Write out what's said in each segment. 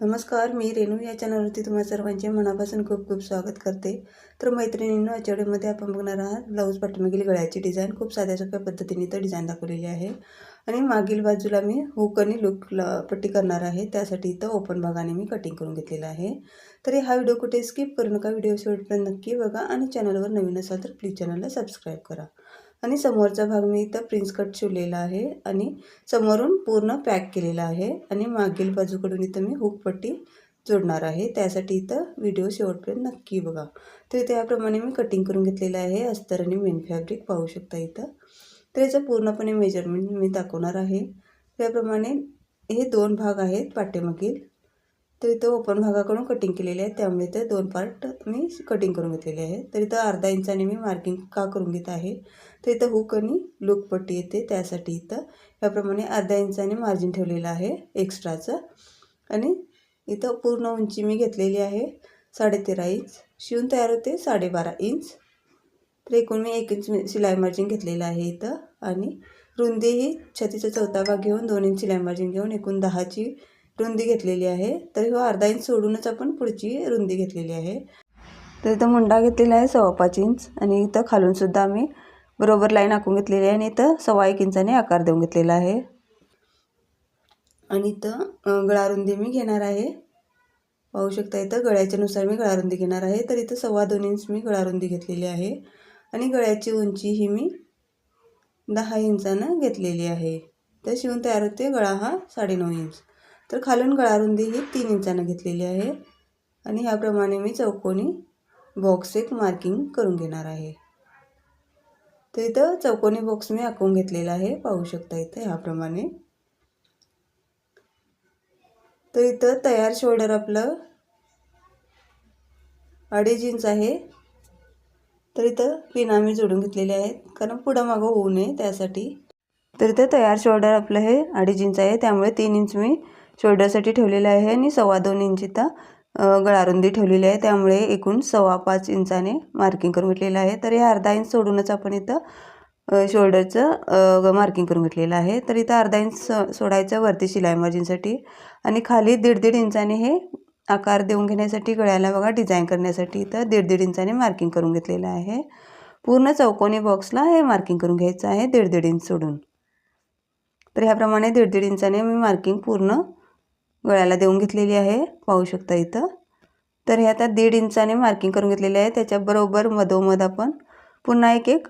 नमस्कार मी रेणू या चॅनलवरती तुम्हा सर्वांचे मनापासून खूप खूप स्वागत करते. तर मैत्रिणींनो आजच्या आपण बघणार आहात ब्लाऊज पाठीमागील गळ्याची डिझाईन खूप साध्या सोप्या पद्धतीने तर डिझाईन दाखवलेली आहे. आणि मागील बाजूला मी हुक आणि लुक पट्टी करणार आहे. त्यासाठी इथं ओपन भागाने मी कटिंग करून घेतलेला आहे. तरी हा व्हिडिओ कुठे स्किप करू नका. व्हिडिओ शेवटपर्यंत नक्की बघा. आणि चॅनलवर नवीन असाल तर प्लीज चॅनलला सबस्क्राईब करा. आणि समोरचा भाग मी इथं प्रिन्स कट शिवलेला आहे आणि समोरून पूर्ण पॅक केलेला आहे आणि मागील बाजूकडून इथं मी हुकपट्टी जोडणार आहे. त्यासाठी इथं व्हिडिओ शेवटपर्यंत नक्की बघा. तर इथे याप्रमाणे मी कटिंग करून घेतलेलं आहे. अस्तर आणि मेन फॅब्रिक पाहू शकता इथं. तर याचं पूर्णपणे मेजरमेंट मी दाखवणार आहे. त्याप्रमाणे हे दोन भाग आहेत पाठीमागील. तर इथं ओपन भागाकडून कटिंग केलेले आहे त्यामुळे इथं दोन पार्ट मी कटिंग करून घेतलेले आहे तर इथं अर्धा इंचाने मी मार्किंग का करून घेत आहे? तर इथं हुक आणि लुकपट्टी येते. त्यासाठी इथं याप्रमाणे अर्धा इंचाने मार्जिन ठेवलेलं आहे एक्स्ट्राचं आणि इथं पूर्ण उंची मी घेतलेली आहे साडेतेरा इंच शिवून तयार होते साडेबारा इंच तर एकूण मी एक इंच शिलाई मार्जिन घेतलेलं आहे इथं. आणि रुंदी ही छतीचा चौथा भाग घेऊन दोन इंच शिलाई मार्जिन घेऊन एकूण दहाची रुंदी घेतलेली आहे. तर ही हो अर्धा इंच सोडूनच आपण पुढची रुंदी घेतलेली आहे. तर इथं मुंडा घेतलेला आहे सव्वा पाच इंच आणि इथं खालूनसुद्धा आम्ही बरोबर लाईन आखून घेतलेली आहे आणि इथं सव्वा एक इंचाने आकार देऊन घेतलेला आहे. आणि इथं गळारुंदी मी घेणार आहे. पाहू शकता इथं गळ्याच्यानुसार मी गळारुंदी घेणार आहे. तर इथं सव्वा दोन इंच मी गळारुंदी घेतलेली आहे. आणि गळ्याची उंची ही मी दहा इंचानं घेतलेली आहे. तर शिवून तयार होते गळा हा साडेनऊ इंच तर खालून गळारुंदी ही तीन इंचानं घेतलेली आहे. आणि ह्याप्रमाणे मी चौकोनी बॉक्स एक मार्किंग करून घेणार आहे. तर इथं चौकोनी बॉक्स मी आखून घेतलेला आहे. पाहू शकता इथं ह्याप्रमाणे. तर इथं तयार शोल्डर आपलं अडीच इंच आहे. तर इथं पिन आम्ही जोडून घेतलेले आहेत. कारण पुढं मागं होऊ नये त्यासाठी. तर इथं तयार शोल्डर आपलं हे अडीच इंच आहे. त्यामुळे तीन इंच मी शोल्डरसाठी ठेवलेलं आहे आणि सव्वा दोन इंच इथं गळारुंदी ठेवलेली आहे. त्यामुळे एकूण सव्वा पाच इंचाने मार्किंग करून घेतलेलं आहे. तर हे अर्धा इंच सोडूनच आपण इथं शोल्डरचं मार्किंग करून घेतलेलं आहे. तर इथं अर्धा इंच सोडायचं वरती शिलाई मार्जिनसाठी आणि खाली दीड दीड इंचाने हे आकार देऊन घेण्यासाठी गळ्याला बघा डिझाईन करण्यासाठी इथं दीड दीड इंचाने मार्किंग करून घेतलेलं आहे. पूर्ण चौकोनी बॉक्सला हे मार्किंग करून घ्यायचं आहे दीड दीड इंच सोडून. तर ह्याप्रमाणे दीड दीड इंचाने मी मार्किंग पूर्ण गळ्याला देऊन घेतलेली आहे पाहू शकता इथं. तर हे आता दीड इंचाने मार्किंग करून घेतलेले आहे. त्याच्याबरोबर मधोमध आपण पुन्हा एक एक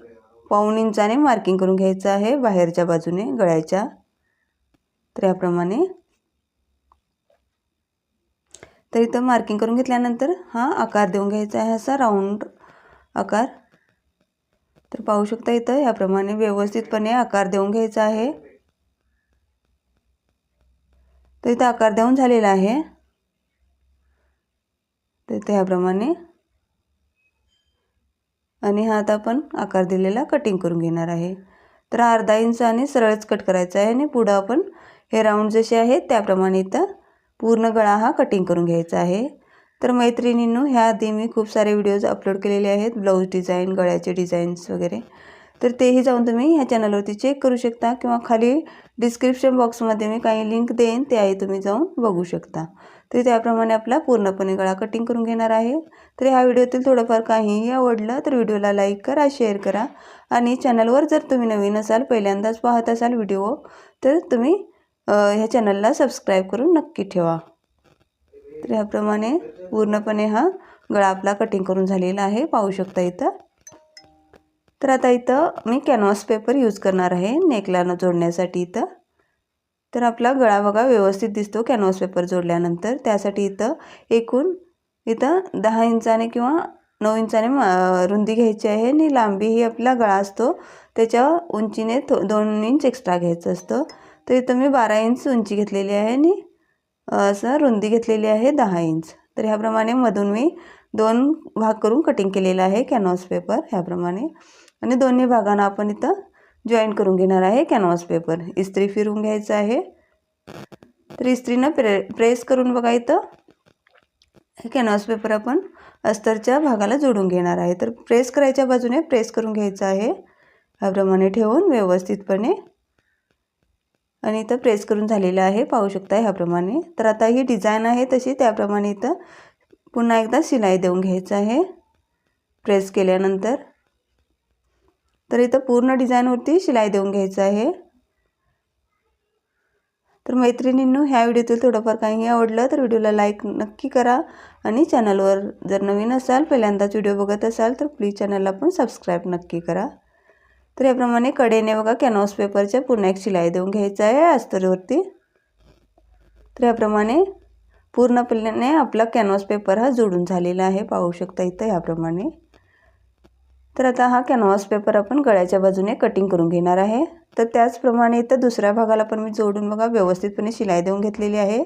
पाऊण इंचाने मार्किंग करून घ्यायचं आहे बाहेरच्या बाजूने गळ्याच्या. तर याप्रमाणे. तर इथं मार्किंग करून घेतल्यानंतर हा आकार देऊन घ्यायचा आहे असा राऊंड आकार. तर पाहू शकता इथं याप्रमाणे व्यवस्थितपणे आकार देऊन घ्यायचा आहे. तर इथं आकार देऊन झालेला आहे. तर इथे ह्याप्रमाणे. आणि हा आता आपण आकार दिलेला कटिंग करून घेणार आहे. तर अर्धा इंच आणि सरळच कट करायचा आहे आणि पुढं आपण हे राऊंड जसे आहेत त्याप्रमाणे इथं पूर्ण गळा हा कटिंग करून घ्यायचा आहे. तर मैत्रिणींनो ह्या आधी मी खूप सारे व्हिडिओज अपलोड केलेले आहेत ब्लाऊज डिझाईन गळ्याचे डिझाईन्स वगैरे. तर तेही जाऊन तुम्ही ह्या चॅनलवरती चेक करू शकता किंवा खाली डिस्क्रिप्शन बॉक्समध्ये मी काही लिंक देईन त्याही तुम्ही जाऊन बघू शकता. तर त्याप्रमाणे आपला पूर्णपणे गळा कटिंग करून घेणार आहे. तर ह्या व्हिडिओतील थोडंफार काहीही आवडलं तर व्हिडिओला लाईक करा शेअर करा आणि चॅनलवर जर तुम्ही नवीन असाल पहिल्यांदाच पाहत असाल व्हिडिओ तर तुम्ही ह्या चॅनलला सबस्क्राईब करून नक्की ठेवा. तर ह्याप्रमाणे पूर्णपणे हा गळा आपला कटिंग करून झालेला आहे. पाहू शकता इथं. तर आता इथं मी कॅनव्हास पेपर यूज करणार आहे नेकला जोडण्यासाठी इथं. तर आपला गळा बघा व्यवस्थित दिसतो कॅनव्हास पेपर जोडल्यानंतर. त्यासाठी इथं एकूण इथं दहा इंचाने किंवा नऊ इंचाने रुंदी घ्यायची आहे आणि लांबी ही आपला गळा असतो. त्याच्या उंचीने थो दोन इंच एक्स्ट्रा घ्यायचं असतं. तर इथं मी बारा इंच उंची घेतलेली आहे आणि असं रुंदी घेतलेली आहे दहा इंच. तर ह्याप्रमाणे मधून मी दोन भाग करून कटिंग केलेलं आहे कॅनव्हास पेपर ह्याप्रमाणे. आणि दोन्ही भागांना आपण इथं जॉईन करून घेणार आहे कॅनव्हास पेपर इस्त्री फिरून घ्यायचं आहे. तर इस्त्रीनं प्रे प्रेस करून बघा इथं हे कॅनव्हास पेपर आपण अस्तरच्या भागाला जोडून घेणार आहे. तर प्रेस करायच्या बाजूने प्रेस करून घ्यायचं आहे. ह्याप्रमाणे ठेवून व्यवस्थितपणे. आणि इथं प्रेस करून झालेलं आहे. पाहू शकता ह्याप्रमाणे. तर आता ही डिझाईन आहे तशी. त्याप्रमाणे इथं पुन्हा एकदा शिलाई देऊन घ्यायचं आहे. प्रेस केल्यानंतर तर इथं पूर्ण डिझाईनवरती शिलाई देऊन घ्यायचं आहे. तर मैत्रिणींनो ह्या व्हिडिओतील थोडंफार काही आवडलं तर व्हिडिओला लाईक नक्की करा आणि चॅनलवर जर नवीन असाल पहिल्यांदाच व्हिडिओ बघत असाल तर प्लीज चॅनलला पण सबस्क्राईब नक्की करा. तर याप्रमाणे कडेने बघा कॅनव्हास पेपरच्या पुन्हा एक शिलाई देऊन घ्यायचं आहे अस्तरवरती. तर याप्रमाणे पूर्णपणे आपला कॅनव्हास पेपर हा जोडून झालेला आहे पाहू शकता इथं ह्याप्रमाणे तर आता हा कॅनव्हास पेपर आपण गळ्याच्या बाजूने कटिंग करून घेणार आहे. तर त्याचप्रमाणे इथं दुसऱ्या भागाला पण मी जोडून बघा व्यवस्थितपणे शिलाई देऊन घेतलेली आहे.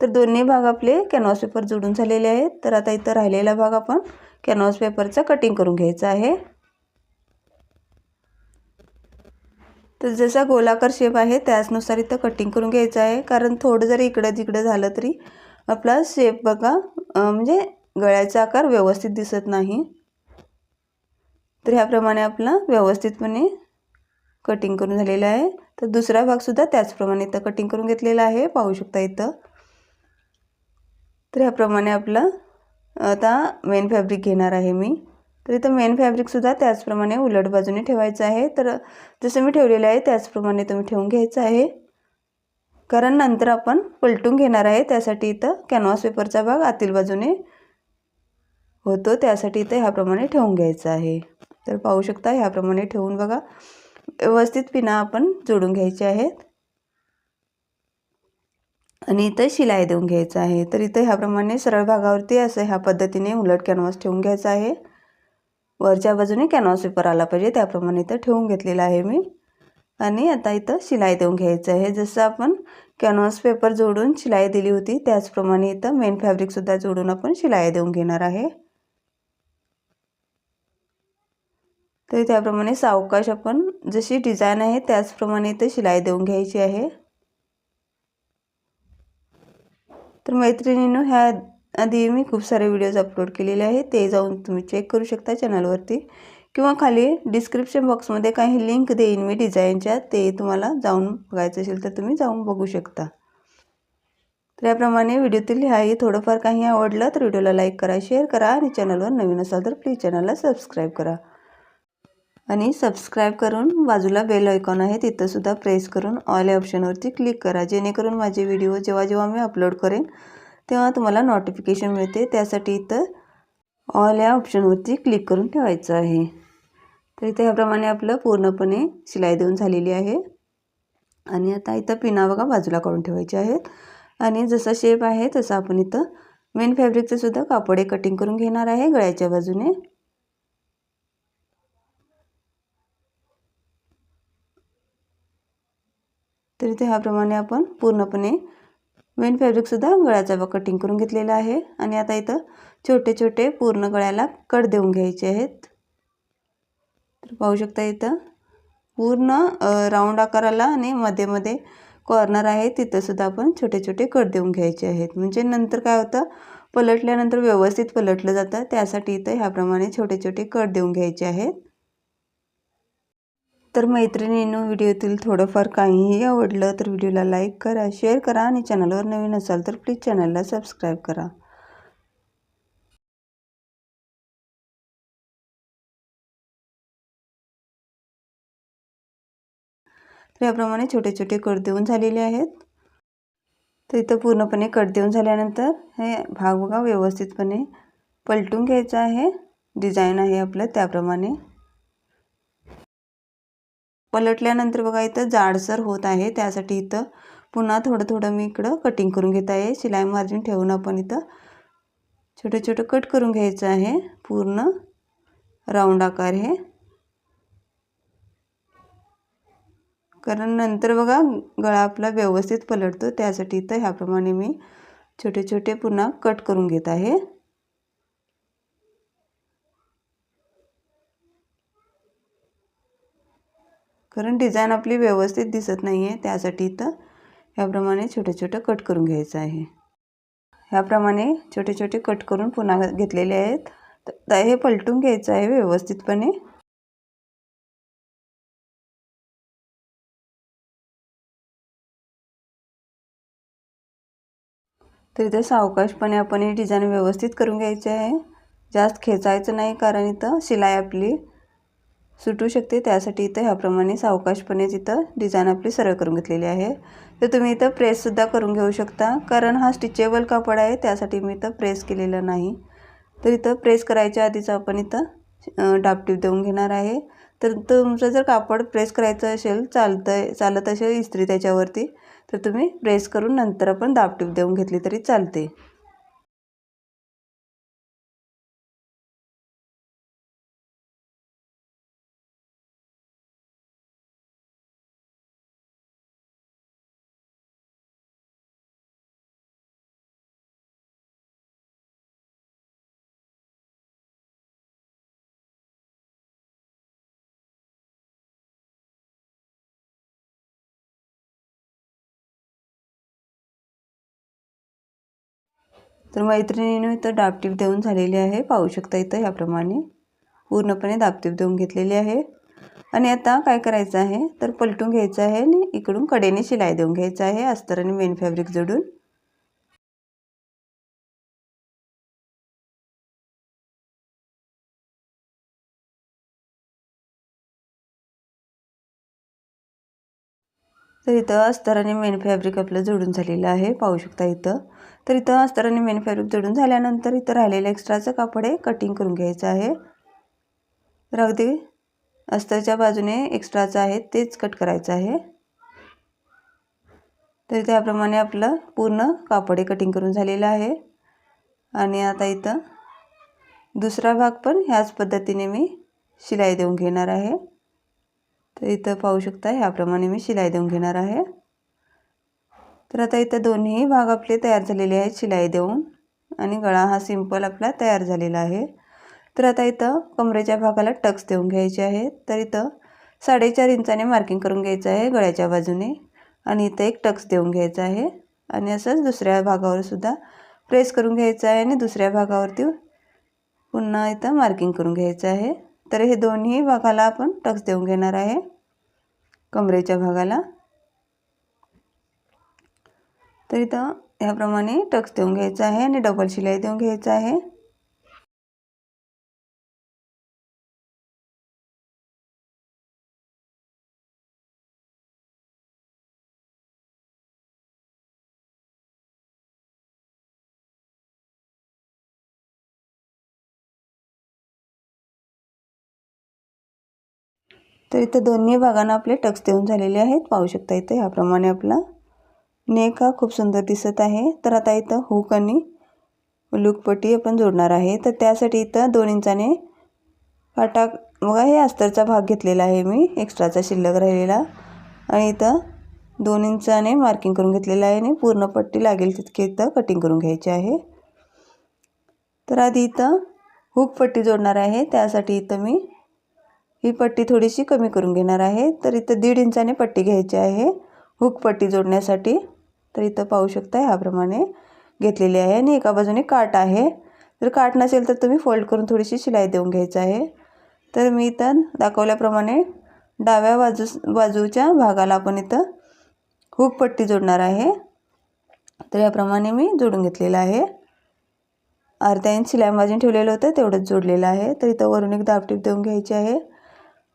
तर दोन्ही भाग आपले कॅनव्हास पेपर जोडून झालेले आहेत. तर आता इथं राहिलेला भाग आपण कॅनव्हास पेपरचा कटिंग करून घ्यायचा आहे. तर जसा गोलाकार शेप आहे त्याचनुसार इथं कटिंग करून घ्यायचं आहे. कारण थोडं जरी इकडं तिकडं झालं तरी आपला शेप बघा म्हणजे गळ्याचा आकार व्यवस्थित दिसत नाही. तर ह्याप्रमाणे आपला व्यवस्थितपणे कटिंग करून झालेला आहे. तर दुसरा भागसुद्धा त्याचप्रमाणे इथं कटिंग करून घेतलेला आहे. पाहू शकता इथं. तर ह्याप्रमाणे आपलं आता मेन फॅब्रिक घेणार आहे मी. तर इथं मेन फॅब्रिकसुद्धा त्याचप्रमाणे उलट बाजूने ठेवायचं आहे. तर जसं मी ठेवलेलं आहे त्याचप्रमाणे तुम्ही ठेवून घ्यायचं आहे. कारण नंतर आपण पलटून घेणार आहे. त्यासाठी इथं कॅनव्हास पेपरचा भाग आतील बाजूने होतो. त्यासाठी इथं ह्याप्रमाणे ठेवून घ्यायचं आहे. तर पाहू शकता ह्याप्रमाणे ठेवून बघा. व्यवस्थित पिना आपण जोडून घ्यायचे आहेत. आणि इथं शिलाई देऊन घ्यायचं आहे. तर इथं ह्याप्रमाणे सरळ भागावरती असं ह्या पद्धतीने उलट कॅनव्हास ठेवून घ्यायचं आहे. वरच्या बाजूने कॅनव्हास पेपर आला पाहिजे त्याप्रमाणे इथं ठेवून घेतलेला आहे मी. आणि आता इथं शिलाई देऊन घ्यायचं आहे. जसं आपण कॅनव्हास पेपर जोडून शिलाई दिली होती त्याचप्रमाणे इथं मेन फॅब्रिकसुद्धा जोडून आपण शिलाई देऊन घेणार आहे. तर त्याप्रमाणे सावकाश आपण जशी डिझाईन आहे त्याचप्रमाणे इथं शिलाई देऊन घ्यायची आहे. तर मैत्रिणीनं ह्या आधी मी खूप सारे व्हिडिओज अपलोड केलेले आहे ते जाऊन तुम्ही चेक करू शकता चॅनलवरती किंवा खाली डिस्क्रिप्शन बॉक्समध्ये काही लिंक देईन मी डिझाईनच्या ते तुम्हाला जाऊन बघायचं असेल तर तुम्ही जाऊन बघू शकता. तर याप्रमाणे व्हिडिओतील ह्याही थोडंफार काही आवडलं तर व्हिडिओला लाईक करा शेअर करा आणि चॅनलवर नवीन असाल तर प्लीज चॅनलला सबस्क्राईब करा. आणि सबस्क्राईब करून बाजूला बेल आयकॉन आहे तिथंसुद्धा प्रेस करून ऑल या ऑप्शनवरती क्लिक करा. जेणेकरून माझे व्हिडिओ जेव्हा जेव्हा मी अपलोड करेन तेव्हा तुम्हाला नोटिफिकेशन मिळते. त्यासाठी इथं ऑल या ऑप्शनवरती क्लिक करून ठेवायचं आहे. तर इथे ह्याप्रमाणे आपलं पूर्णपणे शिलाई देऊन झालेली आहे. आणि आता इथं पिना बघा बाजूला काढून ठेवायचे आहेत. आणि जसा शेप आहे तसं आपण इथं मेन फॅब्रिकचं सुद्धा कापडे कटिंग करून घेणार आहे गळ्याच्या बाजूने. तर इथे ह्याप्रमाणे आपण पूर्णपणे मेन फॅब्रिकसुद्धा गळ्याचा कटिंग करून घेतलेला आहे. आणि आता इथं छोटे छोटे पूर्ण गळ्याला कट देऊन घ्यायचे आहेत. तर पाहू शकता इथं पूर्ण राऊंड आकाराला आणि मध्ये मध्ये कॉर्नर आहे. तिथंसुद्धा आपण छोटे छोटे कट देऊन घ्यायचे आहेत. म्हणजे नंतर काय होतं? पलटल्यानंतर व्यवस्थित पलटलं जातं. त्यासाठी इथं ह्याप्रमाणे छोटे छोटे कट देऊन घ्यायचे आहेत. तर मैत्रिणींनो व्हिडिओतील थोडंफार काहीही आवडलं तर व्हिडिओला लाईक करा शेअर करा आणि चॅनलवर नवीन असाल तर प्लीज चॅनलला सबस्क्राईब करा. तर याप्रमाणे छोटे छोटे कट देऊन झालेले आहेत. तर इथं पूर्णपणे कट देऊन झाल्यानंतर हे भाग बघा व्यवस्थितपणे पलटून घ्यायचं आहे. डिझाईन आहे आपलं त्याप्रमाणे. पलटल्यानंतर बघा इथं जाडसर होत आहे. त्यासाठी इथं पुन्हा थोडं थोडं मी इकडं कटिंग करून घेत आहे. शिलाई मार्जिन ठेवून आपण इथं छोटं छोटं कट करून घ्यायचं आहे. पूर्ण राऊंड आकार हे. कारण नंतर बघा गळा आपला व्यवस्थित पलटतो. त्यासाठी इथं ह्याप्रमाणे मी छोटे छोटे पुन्हा कट करून घेत आहे. कारण डिझाईन आपली व्यवस्थित दिसत नाही आहे त्यासाठी इथं ह्याप्रमाणे छोटे छोटे कट करून घ्यायचं आहे. ह्याप्रमाणे छोटे छोटे कट करून पुन्हा घेतलेले आहेत. तर हे पलटून घ्यायचं आहे व्यवस्थितपणे. तर इथं सावकाशपणे आपण हे डिझाईन व्यवस्थित करून घ्यायचे आहे. जास्त खेचायचं नाही कारण इथं शिलाई आपली सुटू शकते. त्यासाठी इथं ह्याप्रमाणे सावकाशपणे तिथं डिझाईन आपली सरळ करून घेतलेली आहे. तर तुम्ही इथं प्रेससुद्धा करून घेऊ शकता. कारण हा स्टिचेबल कापड आहे. त्यासाठी मी इथं प्रेस केलेलं नाही. तर इथं प्रेस करायच्या आधीच आपण इथं डापटीप देऊन घेणार आहे. तर तुमचं जर कापड प्रेस करायचं असेल चालतं चालत असेल इस्त्री त्याच्यावरती तर तुम्ही प्रेस करून नंतर आपण दाबटीप देऊन घेतली तरी चालते. तर मैत्रिणीनं इथं दाबटीप देऊन झालेली आहे. पाहू शकता इथं ह्याप्रमाणे. पूर्णपणे दाबटीप देऊन घेतलेली आहे. आणि आता काय करायचं आहे? तर पलटून घ्यायचं आहे आणि इकडून कडेने शिलाई देऊन घ्यायचं आहे. अस्तर आणि मेन फॅब्रिक जोडून. तर इथं अस्तर आणि मेन फॅब्रिक आपलं जोडून झालेलं आहे. पाहू शकता इथं. तर इथं अस्तराने मेन फॅब्रिक जोडून झाल्यानंतर इथं राहिलेलं एक्स्ट्राचं कापड आहे कटिंग करून घ्यायचं आहे. तर अगदी अस्तरच्या बाजूने एक्स्ट्राचं आहे तेच कट करायचं आहे. तर त्याप्रमाणे आपलं पूर्ण कापड कटिंग करून झालेलं आहे. आणि आता इथं दुसरा भाग पण ह्याच पद्धतीने मी शिलाई देऊन घेणार आहे. तर इथं पाहू शकता ह्याप्रमाणे मी शिलाई देऊन घेणार आहे. तर आता इथं दोन्ही भाग आपले तयार झालेले आहेत शिलाई देऊन. आणि गळा हा सिंपल आपला तयार झालेला आहे. तर आता इथं कमरेच्या भागाला टक्स देऊन घ्यायचे आहे. तर इथं साडेचार इंचाने मार्किंग करून घ्यायचं आहे गळ्याच्या बाजूने. आणि इथं एक टक्स देऊन घ्यायचा आहे. आणि असंच दुसऱ्या भागावर सुद्धा प्रेस करून घ्यायचं आहे आणि दुसऱ्या भागावरती पुन्हा इथं मार्किंग करून घ्यायचं आहे. तर हे दोन्ही भागाला आपण टक्स देऊन घेणार आहे. कमरेच्या भागाला. तर इथं ह्याप्रमाणे टक्स देऊन घ्यायचं आहे आणि डबल शिलाई देऊन घ्यायचं आहे. तर इथं दोन्ही भागांना आपले टक्स देऊन झालेले आहेत. पाहू शकता इथं ह्याप्रमाणे आपला नेक हा खूप सुंदर दिसत आहे. तर आता इथं हुक आणि लुकपट्टी आपण जोडणार आहे. तर त्यासाठी इथं दोन इंचाने फाटा बघा हे अस्तरचा भाग घेतलेला आहे मी. एक्स्ट्राचा शिल्लक राहिलेला. आणि इथं दोन इंचाने मार्किंग करून घेतलेलं आहे आणि पूर्ण पट्टी लागेल तितके इथं कटिंग करून घ्यायची आहे. तर आधी इथं हुक पट्टी जोडणार आहे. त्यासाठी इथं मी ही पट्टी थोडीशी कमी करून घेणार आहे. तर इथं दीड इंचाने पट्टी घ्यायची आहे. हुक पट्टी जोडण्यासाठी तर इथं पाहू शकता ह्याप्रमाणे घेतलेली आहे आणि एका बाजूने काट आहे. जर काट नसेल तर तुम्ही फोल्ड करून थोडीशी शिलाई देऊन घ्यायचं आहे. तर मी इथं दाखवल्याप्रमाणे डाव्या बाजू बाजूच्या भागाला आपण इथं हुक पट्टी जोडणार आहे. तर याप्रमाणे मी जोडून घेतलेलं आहे. अर्ध्या इंच शिलाई माजून ठेवलेलं होतं तेवढंच जोडलेलं आहे. तर इथं वरून एक दाबटीप देऊन घ्यायची आहे.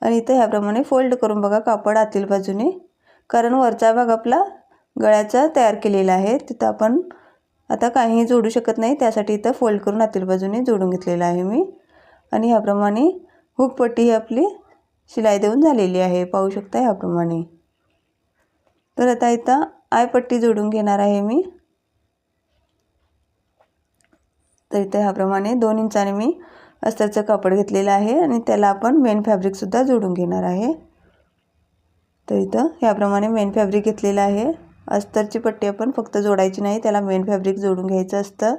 आणि इथं ह्याप्रमाणे फोल्ड करून बघा कापड आतील बाजूने. कारण वरचा भाग आपला गळ्याचा तयार केलेला आहे. तिथं आपण आता काहीही जोडू शकत नाही. त्यासाठी इथं फोल्ड करून आतील बाजूने जोडून घेतलेलं आहे मी. आणि ह्याप्रमाणे हुकपट्टी ही आपली शिलाई देऊन झालेली आहे. पाहू शकता ह्याप्रमाणे. तर आता इथं आयपट्टी जोडून घेणार आहे मी. तर इथं ह्याप्रमाणे दोन इंचाने मी अस्तरचं कापड घेतलेलं आहे आणि त्याला आपण मेन फॅब्रिकसुद्धा जोडून घेणार आहे. तर इथं ह्याप्रमाणे मेन फॅब्रिक घेतलेलं आहे. अस्तरची पट्टी आपण फक्त जोडायची नाही त्याला मेन फॅब्रिक जोडून घ्यायचं असतं.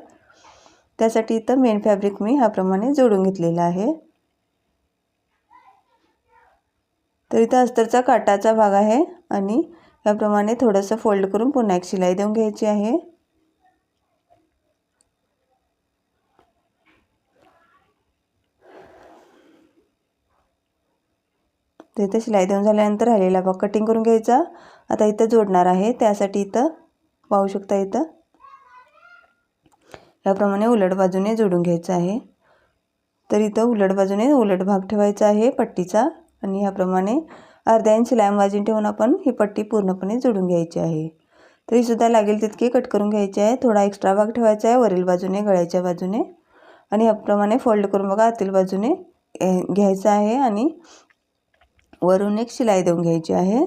त्यासाठी इथं मेन फॅब्रिक मी ह्याप्रमाणे जोडून घेतलेलं आहे. तर इथं अस्तरचा काटाचा भाग आहे आणि ह्याप्रमाणे थोडंसं फोल्ड करून पुन्हा एक शिलाई देऊन घ्यायची आहे. तर इथं शिलाई देऊन झाल्यानंतर राहिलेला भाग कटिंग करून घ्यायचा. आता इथं जोडणार आहे त्यासाठी इथं पाहू शकता इथं. याप्रमाणे उलट बाजूने जोडून घ्यायचं आहे. तर इथं उलट बाजूने उलट भाग ठेवायचा आहे पट्टीचा. आणि ह्याप्रमाणे अर्ध्या इंच लांब वाजून ठेवून आपण ही पट्टी पूर्णपणे जोडून घ्यायची आहे. तरीसुद्धा लागेल तितकी कट करून घ्यायची आहे. थोडा एक्स्ट्रा भाग ठेवायचा आहे वरील बाजूने गळ्याच्या बाजूने. आणि ह्याप्रमाणे फोल्ड करून बघा आतील बाजूने घ्यायचं आहे. आणि वरून एक शिलाई देऊन घ्यायची आहे.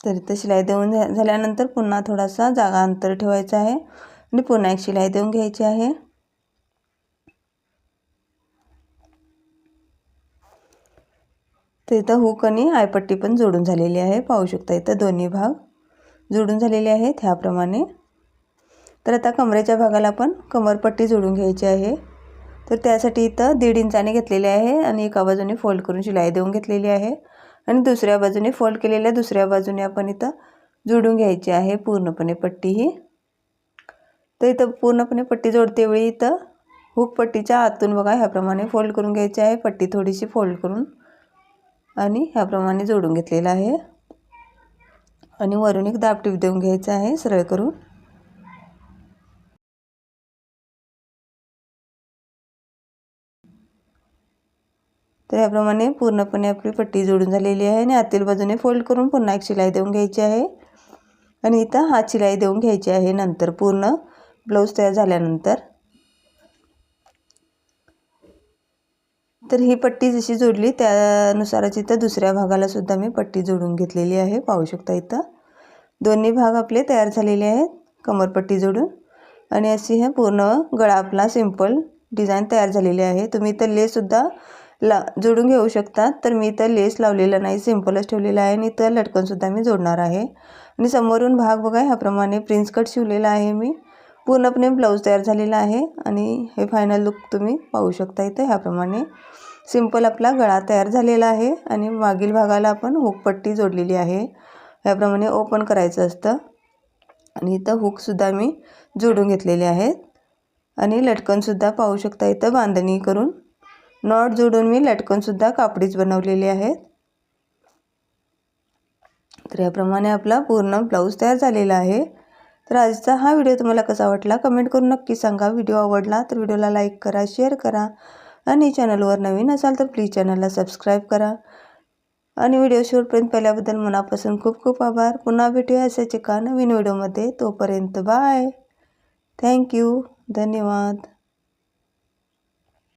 तर इथं शिलाई देऊन झाल्यानंतर पुन्हा थोडासा जागा अंतर ठेवायचा आहे आणि पुन्हा एक शिलाई देऊन घ्यायची आहे. तर इथं हुक आणि आयपट्टी पण जोडून झालेली आहे. पाहू शकता इथं दोन्ही भाग जोडून झालेले आहेत. ह्याप्रमाणे तर आता कमरेच्या भागाला आपण कमरपट्टी जोडून घ्यायची आहे. तर त्यासाठी इथं दीड इंचाने घेतलेले आहे आणि एका बाजूने फोल्ड करून शिलाई देऊन घेतलेली आहे. आणि दुसऱ्या बाजूने फोल्ड केलेल्या दुसऱ्या बाजूने आपण इथं जोडून घ्यायची आहे पूर्णपणे पट्टी ही. तर इथं पूर्णपणे पट्टी जोडते वेळी इथं हुक पट्टीच्या आतून बघा ह्याप्रमाणे फोल्ड करून घ्यायची आहे. पट्टी थोडीशी फोल्ड करून आणि ह्याप्रमाणे जोडून घेतलेलं आहे. आणि वरून एक दाबटीप देऊन घ्यायचं आहे सरळ करून. तर याप्रमाणे पूर्णपणे आपली पट्टी जोडून झालेली आहे आणि आतील बाजूने फोल्ड करून पुन्हा एक शिलाई देऊन घ्यायची आहे. आणि इथं हात शिलाई देऊन घ्यायची आहे नंतर पूर्ण ब्लाऊज तयार झाल्यानंतर. तर ही पट्टी जशी जोडली त्यानुसारच इथं दुसऱ्या भागाला सुद्धा मी पट्टी जोडून घेतलेली आहे. पाहू शकता इथं. दोन्ही भाग आपले तयार झालेले आहेत. कमरपट्टी जोडून. आणि अशी हे पूर्ण गळा आपला सिंपल डिझाईन तयार झालेली आहे. तुम्ही इथं लेसुद्धा ला जोडून घेऊ शकतात तर मी इथं लेस लावलेला नाही सिम्पलच ठेवलेला आहे. आणि इथं लटकनसुद्धा मी जोडणार आहे. आणि समोरून भाग बघा ह्याप्रमाणे प्रिन्स कट शिवलेला आहे मी. पूर्णपणे ब्लाऊज तयार झालेला आहे. आणि हे फायनल लुक तुम्ही पाहू शकता इथे ह्याप्रमाणे सिंपल आपला गळा तयार झालेला आहे. आणि मागील भागाला आपण हुकपट्टी जोडलेली आहे. ह्याप्रमाणे ओपन करायचं असतं. आणि इथं हुकसुद्धा मी जोडून घेतलेले आहेत. आणि लटकनसुद्धा पाहू शकता इथं बांधणी करून. नॉट जोडून मी लटकनसुद्धा कापडीच बनवलेली आहेत. तर याप्रमाणे आपला पूर्ण ब्लाऊज तयार झालेला आहे. तर आजचा हा व्हिडिओ तुम्हाला कसा वाटला कमेंट करून नक्की सांगा. व्हिडिओ आवडला तर व्हिडिओला लाईक करा शेअर करा आणि चॅनलवर नवीन असाल तर प्लीज चॅनलला सबस्क्राईब करा. आणि व्हिडिओ शेवटपर्यंत पहिल्याबद्दल मनापासून खूप खूप आभार. पुन्हा भेटूया असाच एका नवीन व्हिडिओमध्ये. तोपर्यंत बाय. थँक्यू धन्यवाद.